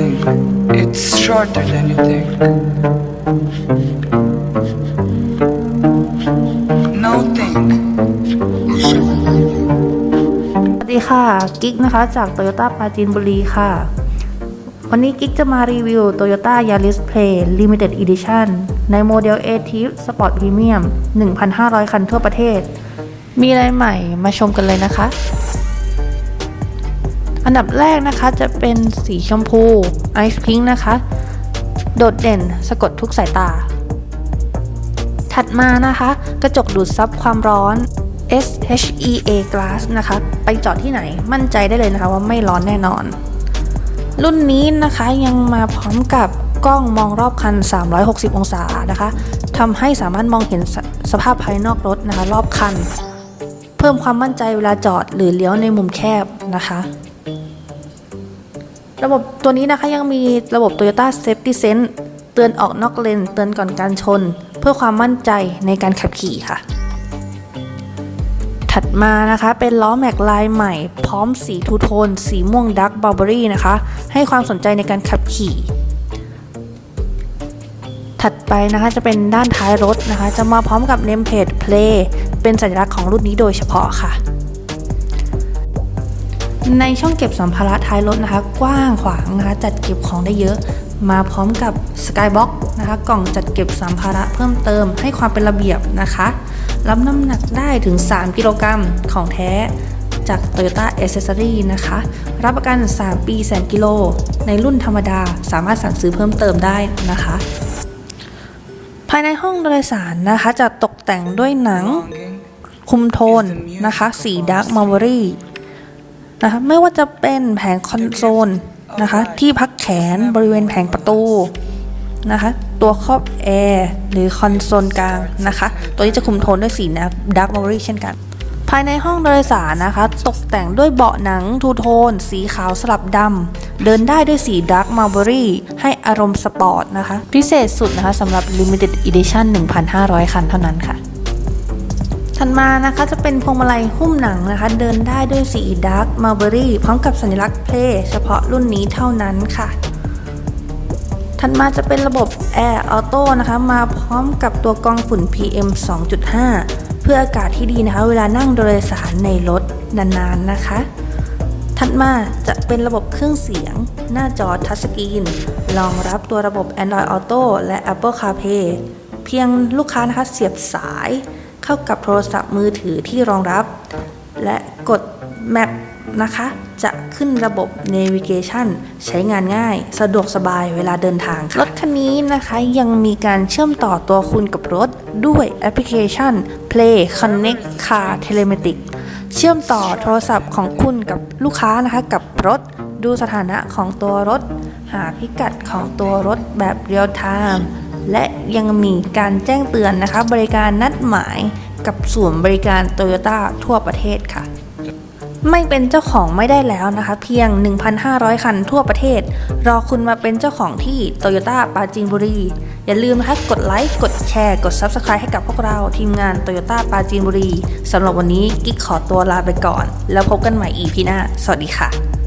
strangest thing. It's shorter than you think. No think. สวัสดีค่ะ กิ๊กนะคะจาก Toyota ปราจีนบุรีค่ะ วันนี้กิ๊กจะมารีวิว Toyota Yaris Play Limited Edition ในโมเดล a t i v Sport Premium 1,500 คันทั่วประเทศ มีอะไรใหม่มาชมกันเลยนะคะ อันดับแรกนะคะจะเป็นสีชมพู Ice Pink นะคะ โดดเด่นสะกดทุกสายตา ถัดมานะคะ กระจกดูดซับความร้อน SHEA Glass นะคะ ไปจอดที่ไหนมั่นใจได้เลยนะคะว่าไม่ร้อนแน่นอน รุ่นนี้นะคะยังมาพร้อมกับกล้องมองรอบคัน 360 องศานะคะทำให้สามารถมองเห็นสสภาพภายนอกรถนะคะ รอบคัน เพิ่มความมั่นใจเวลาจอดหรือเลี้ยวในมุมแคบนะคะ ระบบตัวนี้นะคะยังมีระบบ Toyota Safety Sense เตือนออกนอกเลน เตือนก่อนการชน เพื่อความมั่นใจในการขับขี่ค่ะ ถัดมานะคะเป็นล้อแม็กลายใหม่ พร้อมสีทูโทน สีม่วงดักบ a ลเบอรี่นะคะ ให้ความสนใจในการขับขี่ ถัดไปนะคะจะเป็นด้านท้ายรถนะคะ จะมาพร้อมกับเนมเพจ Play เป็นสัญลักษณ์ของรุ่นนี้โดยเฉพาะค่ะ ในช่องเก็บสัมภาระท้ายรถนะคะ กว้างขวางนะคะจัดเก็บของได้เยอะ มาพร้อมกับ Skybox นะคะ กล่องจัดเก็บสัมภาระเพิ่มเติมให้ความเป็นระเบียบนะคะ รับน้ำหนักได้ถึง 3 กิโลกรัมของแท้จาก Toyota Accessory นะคะ รับประกัน 3 ปีแสนกิโล ในรุ่นธรรมดาสามารถสั่งซื้อเพิ่มเติมได้นะคะ ภายในห้องโดยสารนะคะจะตกแต่งด้วยหนัง คุมโทนนะคะ สีดาร์กมาร์เวอรี่ นะคะไม่ว่าจะเป็นแผงคอนโซลนะคะที่พักแขนบริเวณแผงประตูนะคะตัวครอบแอร์หรือคอนโซลกลางนะคะ ตัวนี้จะคุมโทนด้วยสีดาร์กมาร์เวอรี่เช่นกัน ภายในห้องโดยสารนะคะ ตกแต่งด้วยเบาะหนังทูโทน สีขาวสลับดำเดินได้ด้วยสีดาร์กมาร์เบอรี่ให้อารมณ์สปอร์ตนะคะ พิเศษสุดนะคะสำหรับ Limited Edition 1,500 คันเท่านั้นค่ะ ถัดมานะคะจะเป็นพวงมาลัยหุ้มหนังนะคะ เดินได้ด้วยสีดาร์กมาร์เบอรี่พร้อมกับสัญลักษณ์เพลย์เฉพาะรุ่นนี้เท่านั้นค่ะ ถัดมาจะเป็นระบบ Air Auto นะคะ มาพร้อมกับตัวกรองฝุ่น PM 2.5 เพื่ออากาศที่ดีนะคะ เวลานั่งโดยสารในรถนานๆนะคะ ถัดมาจะเป็นระบบเครื่องเสียง หน้าจอทัชสกรีนรองรับตัวระบบ Android Auto และ Apple CarPlay เพียงลูกค้านะคะเสียบสาย เข้ากับโทรศัพท์มือถือที่รองรับ และกด Map นะคะ จะขึ้นระบบ Navigation ใช้งานง่าย สะดวกสบายเวลาเดินทาง รถคันนี้นะคะยังมีการเชื่อมต่อตัวคุณกับรถ ด้วยแอปพลิเคชัน Play Connect Car Telematic เชื่อมต่อโทรศัพท์ของคุณกับลูกค้านะคะกับรถ ดูสถานะของตัวรถ หาพิกัดของตัวรถแบบเรียลไทม์ และยังมีการแจ้งเตือนนะคะ บริการนัดหมายกับศูนย์บริการโตโยต้าทั่วประเทศค่ะ ไม่เป็นเจ้าของไม่ได้แล้วนะคะ เพียง 1,500 คันทั่วประเทศ รอคุณมาเป็นเจ้าของที่โตโยต้าปราจีนบุรี อย่าลืมนะคะกดไลค์ กดแชร์ กด Subscribe ให้กับพวกเราทีมงานโตโยต้าปราจีนบุรีสำหรับวันนี้กิ๊กขอตัวลาไปก่อน แล้วพบกันใหม่ EP หน้า สวัสดีค่ะ